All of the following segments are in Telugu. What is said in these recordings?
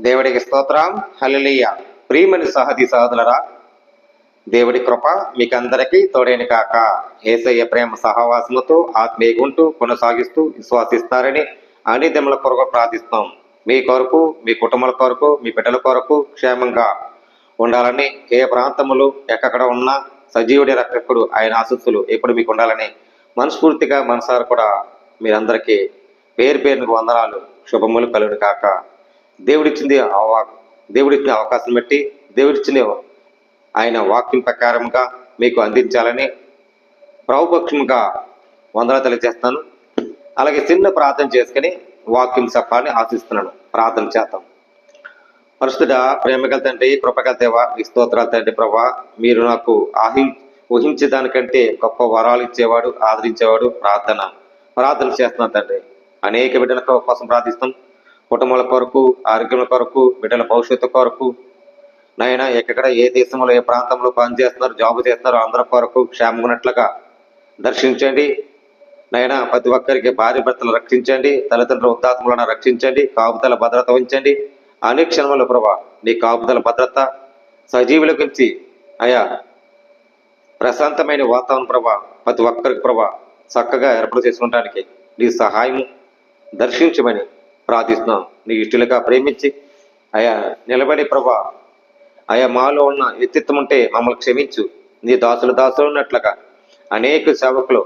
దేవుడికి స్తోత్రం. హల్లెలూయ. ప్రియమని సహది సహోదరులరా దేవుడి కృప మీకందరికీ తోడేని కాక. ఏసయ్య ప్రేమ సహవాసముతో ఆత్మీయ గుంటూ కొనసాగిస్తూ విశ్వాసిస్తారని అనిదముల కొరకు ప్రార్థిస్తాం మీ కొరకు మీ కుటుంబాల కొరకు మీ బిడ్డల కొరకు క్షేమంగా ఉండాలని ఏ ప్రాంతములు ఎక్కడ ఉన్నా సజీవుడి రక్షకుడు ఆయన ఆశస్సులు ఎప్పుడు మీకు ఉండాలని మనస్ఫూర్తిగా మనసారు కూడా మీరందరికీ పేరు పేరుకు వందనాలు శుభములు కలుగుడు కాక. దేవుడిచ్చింది దేవుడిచ్చిన అవకాశం బట్టి దేవుడిచ్చిన ఆయన వాక్యం ప్రకారంగా మీకు అందించాలని ప్రభుపక్షంగా వందన తెలియజేస్తాను అలాగే చిన్న ప్రార్థన చేసుకుని వాక్యం చెప్పాలని ఆశిస్తున్నాను. ప్రార్థన చేద్దాం. పరిశుద్ధ ప్రేమగల తండ్రి కృపగల దేవ ఈ స్తోత్రాలు తండ్రి ప్రభా మీరు నాకు ఆహి ఊహించే దానికంటే గొప్ప వరాలు ఇచ్చేవాడు ఆదరించేవాడు ప్రార్థన ప్రార్థన చేస్తున్నాను తండ్రి. అనేక బిడ్డల కోసం ప్రార్థిస్తాం కుటుంబాల కొరకు ఆరోగ్యం కొరకు బిడ్డల భవిష్యత్తు కొరకు నాయన ఎక్కడ ఏ దేశంలో ఏ ప్రాంతంలో పనిచేస్తున్నారు జాబ్ చేస్తున్నారు అందరి కొరకు క్షేమం ఉన్నట్లుగా దర్శించండి. నాయన ప్రతి ఒక్కరికి భార్య భర్తలు రక్షించండి తల్లిదండ్రుల ఉద్దాత్ములను రక్షించండి కాపుదల భద్రత ఉంచండి అనే క్షణముల ప్రభా నీ కాపుదల భద్రత సజీవుల గురించి అయా ప్రశాంతమైన వాతావరణ ప్రభా ప్రతి ఒక్కరికి ప్రభా చక్కగా ఏర్పాటు చేసుకుంటానికి నీ సహాయం దర్శించమని ప్రార్థిస్తున్నాం. నీ ఇష్టలుగా ప్రేమించి అయా నిలబడి ప్రభా అయా మాలో ఉన్న వ్యక్తిత్వం ఉంటే మమ్మల్ని క్షమించు. నీ దాసులు దాసులు ఉన్నట్లుగా అనేక సేవకులు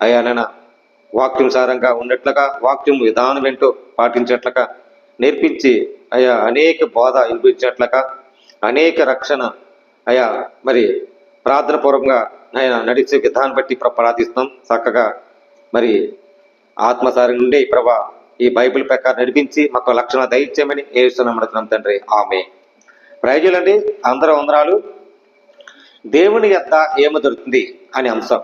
అయా నైనా వాక్యం సారంగా ఉన్నట్లుగా వాక్యం విధానం ఏంటో పాటించేట్లుగా నేర్పించి అయా అనేక బోధ వినిపించినట్లుగా అనేక రక్షణ అయా మరి ప్రార్థన పూర్వకంగా ఆయన నడిచే విధానం బట్టి ప్ర- ప్రార్థిస్తాం చక్కగా మరి ఆత్మసారి నుండి ప్రభా ఈ బైబిల్ ప్రకారం నడిపించి మాకు లక్షణ దయచేయమని ఏ అడుగుతున్నాం తండ్రి. ఆమె ప్రయోజనండి అందరూ వందరాలు దేవుని యొద్ద ఏమి దొరుకుతుంది అనే అంశం.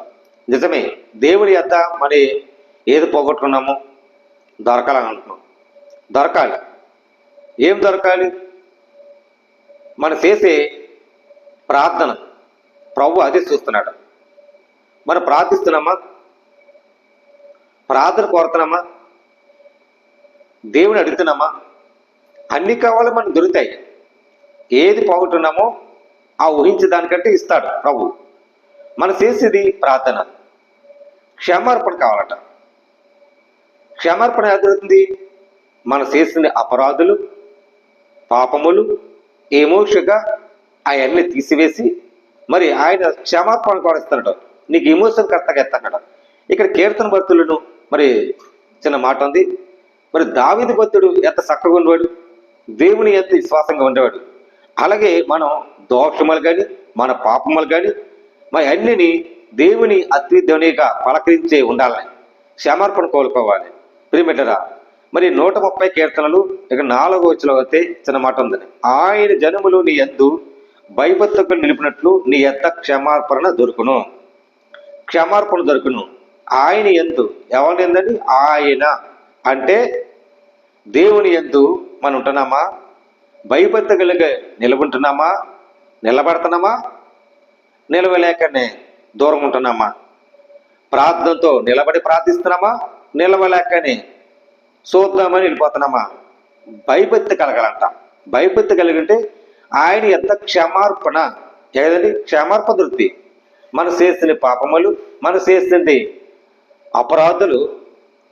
నిజమే దేవుని యొద్ద మరి ఏది పోగొట్టుకున్నాము? దొరకాలని అంటున్నాం దొరకాలి. ఏం దొరకాలి? మనం చేసే ప్రార్థన. ప్రభు అదే చూస్తున్నాడు. మనం ప్రార్థిస్తున్నామా? ప్రార్థన కోరుతున్నామా? దేవుని అడుగుతున్నామా? అన్ని కావాలి మనకు దొరుకుతాయి. ఏది పోగొట్టున్నామో ఆ ఊహించే దానికంటే ఇస్తాడు ప్రభు. మనం చేసేది ప్రార్థన. క్షమార్పణ కావాలట. క్షమార్పణ ఎలా దొరుకుతుంది మనం చేసిన అపరాధులు పాపములు ఎమోషన్గా అవన్నీ తీసివేసి మరి ఆయన క్షమాపణ కూడా ఇస్తున్నాడు నీకు ఎమోషన్ కరెక్ట్గా ఎత్తన్నాడు ఇక్కడ కీర్తన భక్తులను మరి చిన్న మాట ఉంది. మరి దావిది భక్తుడు ఎంత చక్కగా ఉండేవాడు దేవుని ఎంత విశ్వాసంగా ఉండేవాడు? అలాగే మనం దోషములు కానీ మన పాపములు కానీ మరి అన్నిని దేవుని అద్విధ్వనిగా పలకరించే ఉండాలని క్షమార్పణ కోలుకోవాలి ప్రిమిటరా మరి నూట ముప్పై కీర్తనలు ఇక నాలుగో వచ్చిలో అయితే చిన్న మాట ఉందని ఆయన జనములు నీ ఎందు భయభక్తులు నిలిపినట్లు నీ ఎంత క్షమార్పణ దొరుకును. క్షమార్పణ దొరుకును. ఆయన ఎందు ఎవరినిందండి ఆయన. అంటే దేవుని ఎద్దు మనం ఉంటున్నామా భయపెత్తగలిగే కలిగే నిలబడుతున్నామా? నిలవలేకనే దూరం ఉంటున్నామా ప్రార్థనతో నిలబడి ప్రార్థిస్తున్నామా? నిలవలేకనే చూద్దామని వెళ్ళిపోతున్నామా? భయపెత్తి కలగాలంట భయపెత్తి కలిగింటే ఆయన ఎంత క్షమార్పణ ఏదండి? క్షమార్పణ దృప్తి మనం చేసిన పాపములు మనం చేసింది అపరాధులు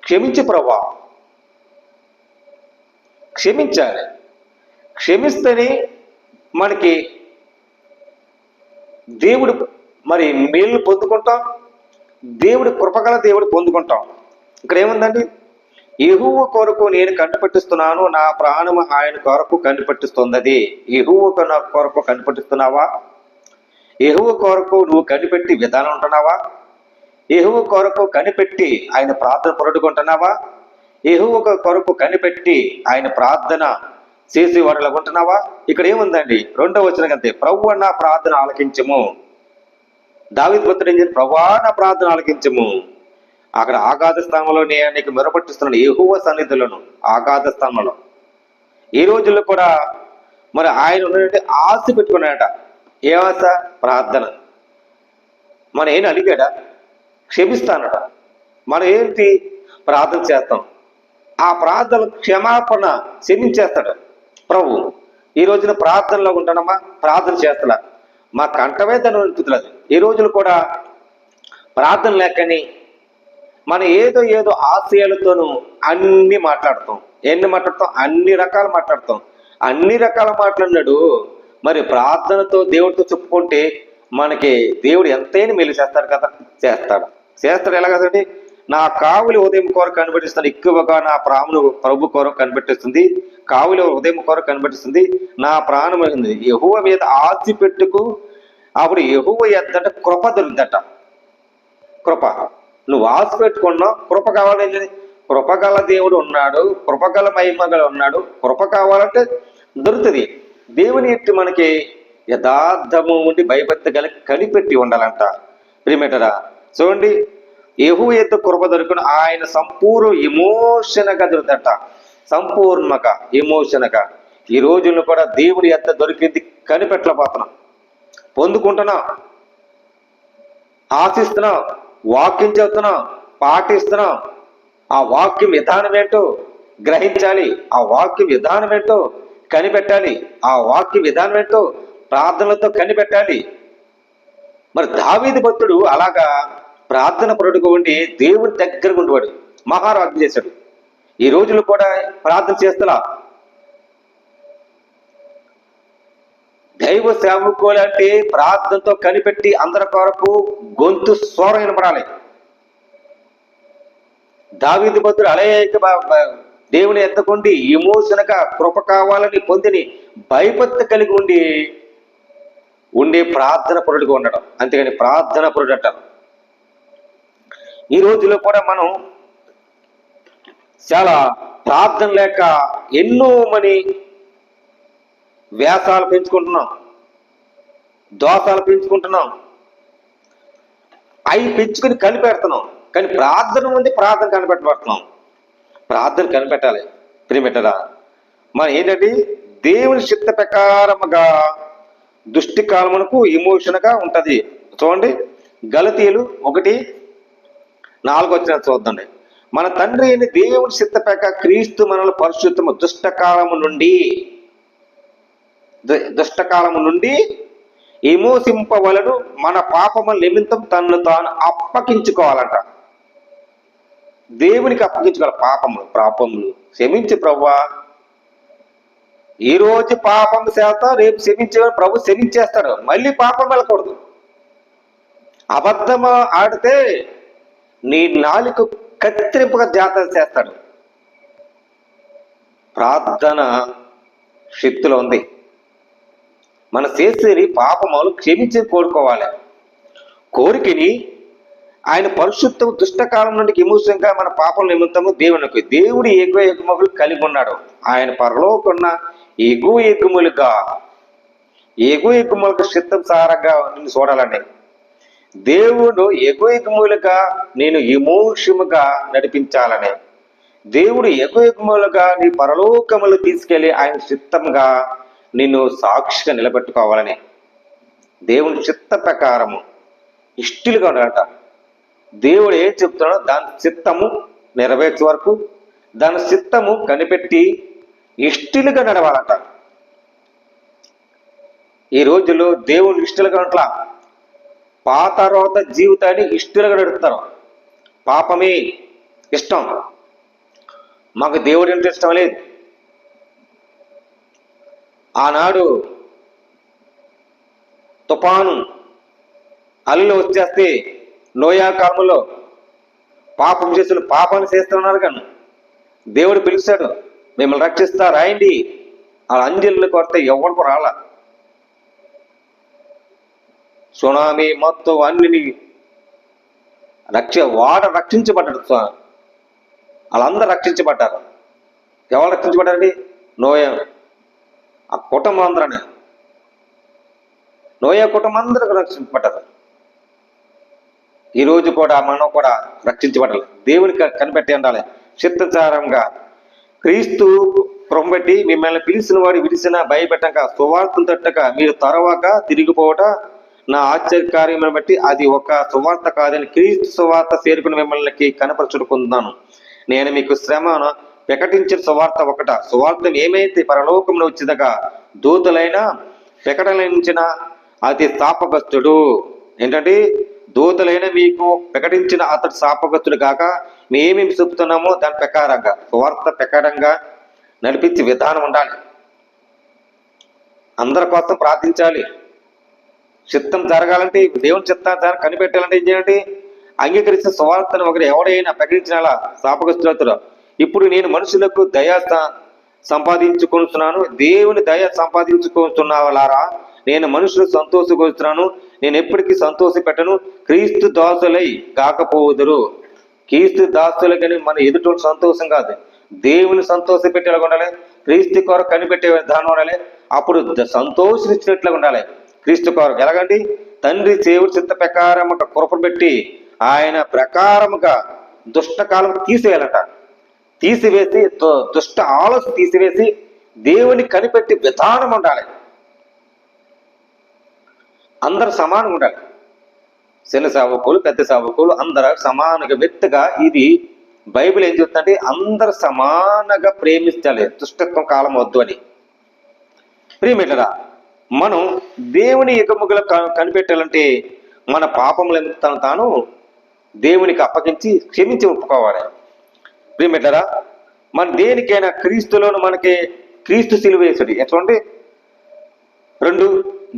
క్షమించి ప్రభావం క్షమించాలి. క్షమిస్తేనే మనకి దేవుడు మరి మేలు పొందుకుంటాం దేవుడి కృపగల దేవుడు పొందుకుంటాం. ఇక్కడ ఏముందండి? ఎహువ కొరకు నేను కనిపెట్టిస్తున్నాను నా ప్రాణము ఆయన కొరకు కనిపెట్టిస్తున్నది. ఎహువ నా కొరకు కనిపెట్టిస్తున్నావా? ఎహువ కొరకు నువ్వు కనిపెట్టి విధానం ఉంటున్నావా? ఎహువ కొరకు కనిపెట్టి ఆయన ప్రార్థన పొరడుకుంటున్నావా ఎహువ కొరకు కనిపెట్టి ఆయన ప్రార్థన చేసి వాటిలో ఉంటున్నావా? ఇక్కడ ఏముందండి? రెండో వచ్చిన కంతే ప్రభు నా ప్రార్థన ఆలకించము. దావిద్ పుత్రుడు ఏం చేసి ప్రభా నా ప్రార్థన ఆలకించము. అక్కడ ఆగాధ స్థానంలో నేను నీకు మెరపట్టిస్తున్నాను ఎహువ సన్నిధులను ఆగాధ స్థానంలో. ఈ రోజుల్లో కూడా మరి ఆయన ఉన్నటువంటి ఆశ పెట్టుకున్నాడట. ఏ ఆశ ప్రార్థన. మన ఏం అడిగాడా? క్షమిస్తానట. మనం ఏంటి ప్రార్థన చేస్తాం? ఆ ప్రార్థనలు క్షమాపణ క్షమించేస్తాడు. ప్రభు ఈ రోజున ప్రార్థనలో ఉంటానమ్మా ప్రార్థన చేస్తలా మా కంటమే దాని అనిపించలేదు ఈ రోజులు కూడా ప్రార్థన లేకని మనం ఏదో ఏదో ఆశయాలతోనూ అన్ని మాట్లాడతాం. ఎన్ని మాట్లాడతాం? అన్ని రకాలు మాట్లాడతాం. అన్ని రకాల మాట్లాడినాడు. మరి ప్రార్థనతో దేవుడితో చెప్పుకుంటే మనకి దేవుడు ఎంతైనా మేలు చేస్తాడు కదా? చేస్తాడు. చేస్తాడు ఎలా కదండి నా కావులు ఉదయం కొరకు కనిపెట్టిస్తాను ఎక్కువగా నా ప్రాణము ప్రభు కొరకు కనిపెట్టిస్తుంది కావులు ఉదయం కొరకు కనిపెట్టిస్తుంది నా ప్రాణం యహువ మీద ఆస్తి పెట్టుకు అప్పుడు యహువ ఎద్దట కృప దొరికిందట. కృప. నువ్వు ఆస్తి పెట్టుకున్నావు కృప కావాలంటే కృపగల దేవుడు ఉన్నాడు కృపగల మహిమగల ఉన్నాడు కృప కావాలంటే దొరుకుతుంది. దేవుని ఎట్టి మనకి యథార్థము ఉండి భయపెత్తగల కనిపెట్టి ఉండాలంట. ప్రిమేటరా చూడండి యహు ఎత్తు కృప దొరికిన. ఆయన సంపూర్ణ ఎమోషనగా దొరుకుతట సంపూర్ణక ఎమోషన్గా ఈ రోజుల్లో కూడా దేవుడి ఎత్త దొరికింది కనిపెట్టలేకపోతున్నాం. పొందుకుంటున్నాం. ఆశిస్తున్నాం. వాక్యం చెప్తున్నాం పాటిస్తున్నాం. ఆ వాక్యం విధానం ఏంటో గ్రహించాలి. ఆ వాక్యం విధానం ఏంటో కనిపెట్టాలి. ఆ వాక్య విధానం ఏంటో ప్రార్థనలతో కనిపెట్టాలి. మరి దావీది భక్తుడు అలాగా ప్రార్థన పరుడుగా ఉండి దేవుడి దగ్గర ఉండేవాడు. మహారాజు చేశాడు. ఈ రోజులు కూడా ప్రార్థన చేస్తున్నా దైవ సేవకులు అంటే ప్రార్థనతో కనిపెట్టి అందరి కొరకు గొంతు స్వరం వినపడాలి. దావిది భద్రుడు అలయక దేవుని ఎత్తకుండి ఎమోషన్గా కృప కావాలని పొందిని భయపత్తి కలిగి ఉండి ఉండే ప్రార్థన పరుడుగా ఉండడం. అంతేగాని ప్రార్థన పరుడు అంటారు ఈ రోజులో కూడా మనం చాలా ప్రార్థన లేక ఎన్నో మని వ్యాసాలు పెంచుకుంటున్నాం దోషాలు పెంచుకుంటున్నాం. అవి పెంచుకుని కనిపెడుతున్నాం. కానీ ప్రార్థన ఉంది ప్రార్థన కనిపెట్టబడుతున్నాం. ప్రార్థన కనిపెట్టాలి. ప్రియమిట్టరా మనం ఏంటంటే దేవుని చిత్త ప్రకారముగా దుష్టి కాలమునకు ఇమోషన్గా ఉంటుంది. చూడండి గలతీయులు ఒకటి నాలుగు వచ్చిన చూద్దండి. మన తండ్రి అయిన దేవుని సిద్ధపేక క్రీస్తు మనల పరిశుద్ధము దుష్టకాలము నుండి దుష్టకాలము నుండి విమోసింపవలను మన పాపము నిమిత్తం తనను తాను అప్పగించుకోవాలంట. దేవునికి అప్పగించుకోవాలి పాపములు పాపములు. క్షమించి ప్రవ్వా. ఈ రోజు పాపం చేస్తా రేపు క్షమించే ప్రభు క్షమించేస్తాడు. మళ్ళీ పాపం వెళ్ళకూడదు. అబద్ధం ఆడితే నీ నాలుక కత్తిరింపుగా జాతర చేస్తాడు. ప్రార్థన శక్తిలో ఉంది. మన చేసేది పాపములు క్షమించి కోరుకోవాలి. కోరికని ఆయన పరిశుద్ధం దుష్టకాలం నుండి విమోచంగా మన పాపం నిమిత్తము దేవునికి దేవుడు ఎగువ ఎగుమలు కలిగి ఉన్నాడు. ఆయన పరలోకున్న ఎగువ ఎగుములుగా ఎగువ ఎగుమలకు సిద్ధం సారంగా నిన్ను చూడాలండి. దేవుడు ఎగువ నేను విమోషముగా నడిపించాలని. దేవుడు ఎగువ నీ పరలోకములు తీసుకెళ్ళి ఆయన చిత్తంగా నిన్ను సాక్షిగా నిలబెట్టుకోవాలని. దేవుని చిత్త ప్రకారము ఇష్టిలుగా ఉండాలట. దేవుడు ఏం చెప్తున్నాడో దాని చిత్తము నెరవేర్చే వరకు దాని చిత్తము కనిపెట్టి ఇష్టిలుగా నడవాలట. ఈ రోజుల్లో దేవుని ఇష్టలుగా ఉంట్లా పాత తర్వాత జీవితాన్ని ఇష్టలుగా నడుపుతారు. పాపమే ఇష్టం. మాకు దేవుడు అంటే ఇష్టం లేదు. ఆనాడు తుఫాను అల్లులు వచ్చేస్తే నోయా కాలంలో పాపం చేసిన పాపాన్ని చేస్తున్నారు కానీ దేవుడు పిలిచాడు మిమ్మల్ని రక్షిస్తా రాయండి. ఆ అంజలు కొడితే ఎవరికి రాలా. సునామీ మొత్తం అన్ని రక్ష వాడ రక్షించబడ్డాడు వాళ్ళందరూ రక్షించబడ్డారు. ఎవరు రక్షించబడ్డారండి? నోయ. ఆ కుటుంబం అందరూ నోయ కుటుంబం అందరూ రక్షించబడ్డారు ఈరోజు కూడా మనం కూడా రక్షించబడాలి దేవునికి కనిపెట్టి ఉండాలి. చిత్తచారంగా క్రీస్తు కృంబట్టి మిమ్మల్ని పిలిచిన వాడు విడిసిన భయపెట్టక సువార్తను తట్టక మీరు తరవాక తిరిగిపోవట నా ఆశ్చర్యకార్యములను బట్టి అది ఒక సువార్త కాదని క్రీస్తు సువార్త చేరుకుని మిమ్మల్ని కనపరచుకుందాను నేను మీకు శ్రమను ప్రకటించిన సువార్త ఒకట. సువార్థం ఏమైతే పరలోకంలో వచ్చిందగా దూతలైన ప్రకటించిన అతి స్థాపకస్తుడు ఏంటంటే దూతలైన మీకు ప్రకటించిన అతడు శాపగ్రస్తుడు కాక మేమేమి చెప్తున్నామో దాని ప్రకారంగా సువార్త ప్రకారంగా నడిపించే విధానం ఉండాలి. అందరి కోసం ప్రార్థించాలి. చిత్తం జరగాలంటే దేవుని చిత్తాన్ని కనిపెట్టాలంటే ఏం చేయండి అంగీకరించిన సువార్తను ఒకరు ఎవడైనా ప్రకటించిన శాపగ్రస్తులతో ఇప్పుడు నేను మనుషులకు దయా సంపాదించుకుంటున్నాను దేవుని దయ సంపాదించుకుంటున్నావలారా నేను మనుషులు సంతోషపరుస్తున్నాను నేను ఎప్పటికీ సంతోష పెట్టను క్రీస్తు దాసులై కాకపోదురు. క్రీస్తు దాసులు కానీ మన ఎదుటి సంతోషం కాదు. దేవుని సంతోష పెట్టేలాగా ఉండాలి. క్రీస్తు కొరకు కనిపెట్టే విధానం ఉండాలి. అప్పుడు సంతోషించినట్లుగా ఉండాలి. క్రీస్తు కొరకు. ఎలాగండి? తండ్రి దేవుడి చిత్త ప్రకారముగా కృపను పెట్టి ఆయన ప్రకారముగా దుష్టకాలం తీసివేయాలంట. తీసివేసి దుష్ట ఆలోచన తీసివేసి దేవుని కనిపెట్టి విధానం ఉండాలి. అందరు సమానంగా ఉండాలి. చిన్న సేవకులు పెద్ద సేవకులు అందరు సమానంగా వ్యక్తిగా ఇది బైబిల్ ఏం చెప్తుందంటే అందరు సమానంగా ప్రేమించాలి. దుష్టత్వం కాలం వద్దు అని. ప్రియమిటరా మనం దేవుని ఎగముగల కనిపెట్టాలంటే మన పాపములను తను తాను దేవునికి అప్పగించి క్షమించి ఒప్పుకోవాలి. ప్రియమిటరా మన దేనికైనా క్రీస్తులోను మనకి క్రీస్తు సిలువేసుడి ఎట్లండి రెండు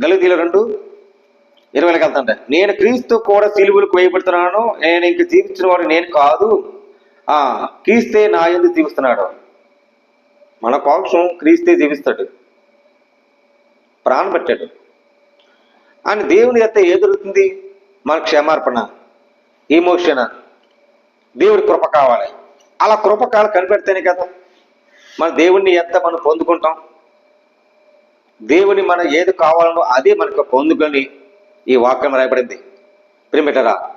గలిదీల రెండు ఇరవైకి వెళ్తాంట నేను క్రీస్తు కూడా సిలువులకు వేయబడుతున్నాను నేను ఇంక జీవించిన వాడు నేను కాదు. క్రీస్తే నా ఎందుకు జీవిస్తున్నాడు. మన కోసం క్రీస్తే జీవిస్తాడు. ప్రాణం పెట్టాడు. అని దేవుని ఎత్త ఏ దొరుకుతుంది మన క్షమార్పణ ఇమోషన్ దేవుడి కృప కావాలి. అలా కృపకాలు కనిపెడితేనే కదా మన దేవుణ్ణి ఎంత మనం పొందుకుంటాం? దేవుని మనం ఏది కావాలనో అదే మనకు పొందుకొని ఈ వాక్యం రాయబడింది. ప్రిమిటరా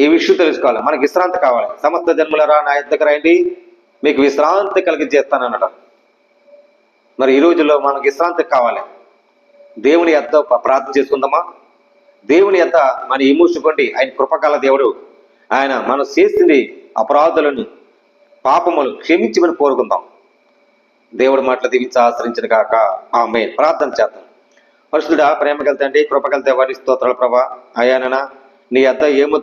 ఈ విషయం తెలుసుకోవాలి. మనకి విశ్రాంతి కావాలి. సమస్త జన్మలరా నా దగ్గర రండి. మీకు విశ్రాంతి కలిగించేస్తానన్నట మరి ఈ రోజుల్లో మనకు విశ్రాంతి కావాలి. దేవుని ఎద్ద ప్రార్థన చేసుకుందామా? దేవుని ఎద్ద మన ఇమూసుకోండి ఆయన కృపకాల దేవుడు. ఆయన మనం చేసింది అపరాధులను పాపములు క్షమించమని కోరుకుందాం. దేవుడు మాటలు దీవించి ఆశ్రయించిన కాక ఆమె ప్రార్థన చేద్దాం. పరిశుద్ధుడా ప్రేమ కలితండి కృప కలితే వారి స్తోత్రాలు ప్రభా. అయానన నీ అద్ద ఏమో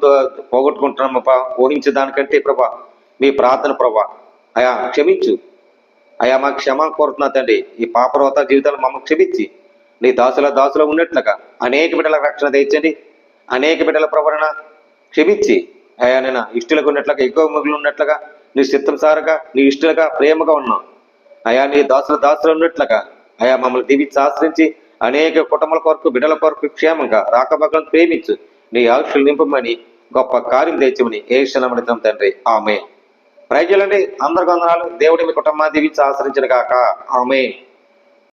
పోగొట్టుకుంటున్నాం ప్రభా? ఊహించే దానికంటే ప్రభా మీ ప్రార్థన ప్రభా. అయా క్షమించు. అయా మాకు క్షమ కోరుతున్నా తండ్రి. ఈ పాపరోత జీవితాలు మమ్మల్ని క్షమించి. నీ దాసుల దాసులో ఉన్నట్లుగా అనేక బిడ్డల రక్షణ తెచ్చండి. అనేక బిడ్డల ప్రవరణ క్షమించి. అయా నేను ఇష్టలకు ఉన్నట్లుగా ఎక్కువ మిగులు ఉన్నట్లుగా నీ చిత్తం సారగా నీ ఇష్టలుగా ప్రేమగా ఉన్నాం. అయా నీ దాసుల దాసులు ఉన్నట్లుగా. అయా మమ్మల్ని దీవించి ఆశ్రయించి అనేక కుటుంబాల కొరకు బిడ్డల కొరకు క్షేమంగా రాకబకలను ప్రేమించు. నీ ఆయుష్లు నింపమని గొప్ప కార్యం తెచ్చమని ఏ క్షణమడితం తండ్రి ఆమె ప్రజలండి అందరికి వందనాలు. దేవుడి మీ కుటుంబాన్ని దీవించి ఆశ్రయించిన కాక ఆమె